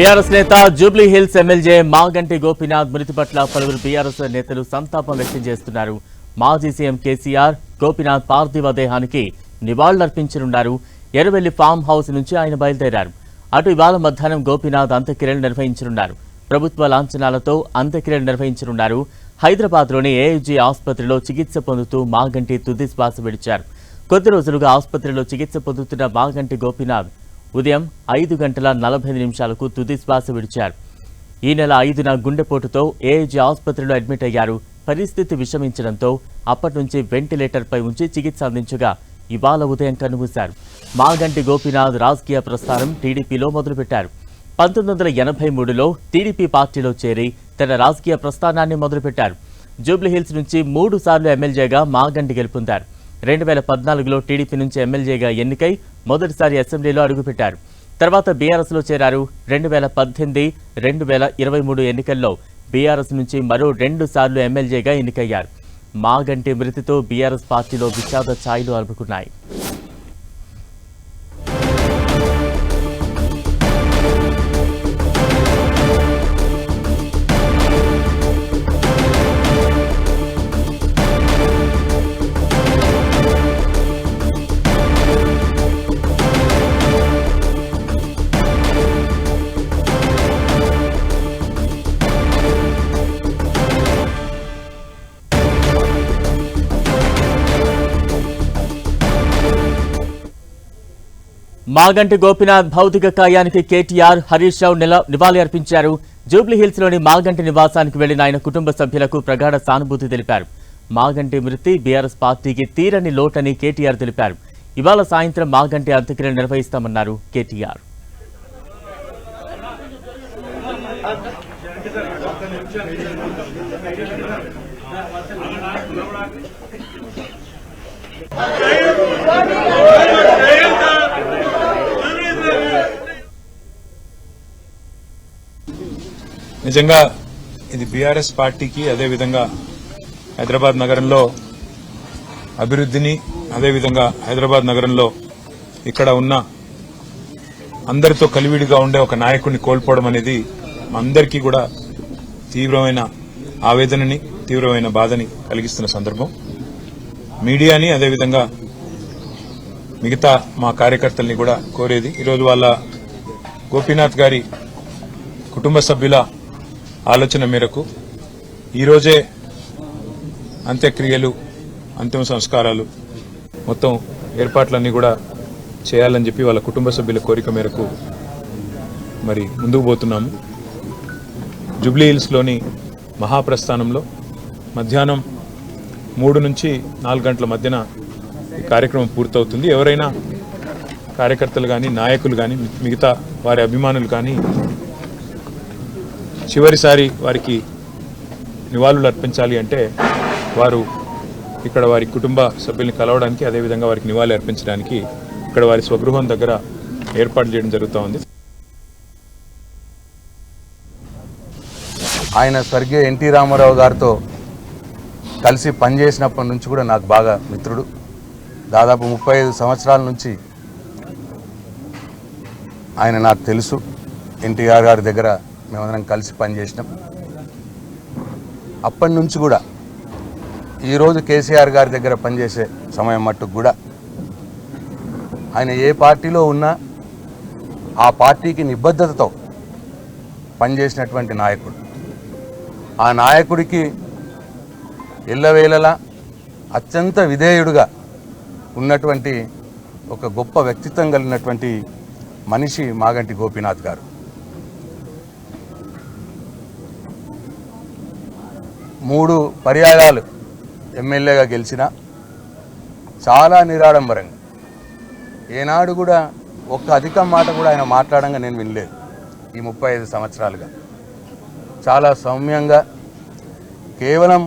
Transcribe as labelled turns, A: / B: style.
A: BRS నేత Jubilee Hills MLA Maganti Gopinath మృతి పట్ల పలువురు బీఆర్ఎస్ నేతలు సంతాపం వ్యక్తం చేస్తున్నారు. మాజీ సీఎం కేసీఆర్ గోపీనాథ్ పార్థివ దేహానికి నివాళులర్పించనున్నారు. ఎర్రవెల్లి ఫామ్ హౌస్ నుంచి ఆయన బయలుదేరారు. అటు ఇవాళ మధ్యాహ్నం గోపీనాథ్ అంత్యక్రియలు నిర్వహించనున్నారు. ప్రభుత్వ లాంఛనాలతో అంత్యక్రియలు నిర్వహించనున్నారు. హైదరాబాద్లోని ఏయుజీ ఆసుపత్రిలో చికిత్స పొందుతూ మాగంటి తుది శ్వాస విడిచారు. కొద్ది రోజులుగా ఆసుపత్రిలో చికిత్స పొందుతున్న మాగంటి గోపీనాథ్ ఉదయం ఐదు గంటల నలభై ఐదు నిమిషాలకు తుది శ్వాస విడిచారు. ఈ నెల ఐదున గుండెపోటుతో ఏఐజీ ఆసుపత్రిలో అడ్మిట్ అయ్యారు. పరిస్థితి విషమించడంతో అప్పటి నుంచి వెంటిలేటర్పై ఉంచి చికిత్స అందించగా ఇవాళ ఉదయం కనుమూశారు. మాగంటి గోపీనాథ్ రాజకీయ ప్రస్థానం టీడీపీలో మొదలుపెట్టారు. పంతొమ్మిది వందల ఎనభై మూడులో టీడీపీ పార్టీలో చేరి తన రాజకీయ ప్రస్థానాన్ని మొదలుపెట్టారు. జూబ్లీహిల్స్ నుంచి మూడు సార్లు ఎమ్మెల్యేగా మాగంటి గెలుపొందారు. రెండు వేల పద్నాలుగులో టీడీపీ నుంచి ఎమ్మెల్యేగా ఎన్నికై మొదటిసారి అసెంబ్లీలో అడుగుపెట్టారు. తర్వాత బీఆర్ఎస్లో చేరారు రెండు వేల పద్దెనిమిది రెండు వేల ఇరవై మూడు ఎన్నికల్లో. బీఆర్ఎస్ నుంచి మరో రెండు సార్లు ఎమ్మెల్యేగా ఎన్నికయ్యారు. మాగంటి మృతితో బీఆర్ఎస్ పార్టీలో విషాద ఛాయలు అలుపుకున్నాయి. మాగంటి గోపినాథ్ భౌతిక కాయానికి కేటీఆర్ హరీష్ రావు నిల నివాళి అర్పించారు. జూబ్లీహిల్స్లోని మాగంటి నివాసానికి వెళ్ళిన ఆయన కుటుంబ సభ్యులకు ప్రగాఢ సానుభూతి తెలిపారు. మాగంటి మృతి బీఆర్ఎస్ పార్టీకి తీరని లోటని కేటీఆర్ తెలిపారు. ఇవాళ సాయంత్రం మాగంటి అంత్యక్రియలు నిర్వహిస్తామన్నారు కేటీఆర్.
B: నిజంగా ఇది బీఆర్ఎస్ పార్టీకి అదేవిధంగా హైదరాబాద్ నగరంలో అభివృద్ధిని అదేవిధంగా హైదరాబాద్ నగరంలో ఇక్కడ ఉన్న అందరితో కలివిడిగా ఉండే ఒక నాయకుడిని కోల్పోవడం అనేది అందరికీ కూడా తీవ్రమైన ఆవేదనని తీవ్రమైన బాధని కలిగిస్తున్న సందర్భం. మీడియాని అదేవిధంగా మిగతా మా కార్యకర్తల్ని కూడా కోరేది. ఈరోజు వాళ్ళ గోపీనాథ్ గారి కుటుంబ సభ్యుల ఆలోచన మేరకు ఈరోజే అంత్యక్రియలు అంతిమ సంస్కారాలు మొత్తం ఏర్పాట్లన్నీ కూడా చేయాలని చెప్పి వాళ్ళ కుటుంబ సభ్యుల కోరిక మేరకు మరి ముందుకు పోతున్నాము. జూబ్లీ హిల్స్లోని మహాప్రస్థానంలో మధ్యాహ్నం మూడు నుంచి నాలుగు గంటల మధ్యన ఈ కార్యక్రమం పూర్తవుతుంది. ఎవరైనా కార్యకర్తలు కానీ నాయకులు కానీ మిగతా వారి అభిమానులు కానీ చివరిసారి వారికి నివాళులు అర్పించాలి అంటే వారు ఇక్కడ వారి కుటుంబ సభ్యుల్ని కలవడానికి అదేవిధంగా వారికి నివాళులు అర్పించడానికి ఇక్కడ వారి స్వగృహం దగ్గర ఏర్పాటు చేయడం జరుగుతూ ఉంది.
C: ఆయన స్వర్గీయ ఎన్టీ రామారావు గారితో కలిసి పనిచేసినప్పటి నుంచి కూడా నాకు బాగా మిత్రుడు. దాదాపు ముప్పై ఐదు సంవత్సరాల నుంచి ఆయన నాకు తెలుసు. ఎన్టీఆర్ గారి దగ్గర మేమందరం కలిసి పనిచేసినాం. అప్పటి నుంచి కూడా ఈరోజు కేసీఆర్ గారి దగ్గర పనిచేసే సమయం మట్టుకు కూడా ఆయన ఏ పార్టీలో ఉన్నా ఆ పార్టీకి నిబద్ధతతో పనిచేసినటువంటి నాయకుడు. ఆ నాయకుడికి ఎల్లవేళలా అత్యంత విధేయుడుగా ఉన్నటువంటి ఒక గొప్ప వ్యక్తిత్వం కలిగినటువంటి మనిషి మాగంటి గోపీనాథ్ గారు. మూడు పర్యాయాలు ఎమ్మెల్యేగా గెలిచిన చాలా నిరాడంబరంగా. ఏనాడు కూడా ఒక్క అధికం మాట కూడా ఆయన మాట్లాడంగా నేను వినలేదు ఈ ముప్పై ఐదు సంవత్సరాలుగా. చాలా సౌమ్యంగా కేవలం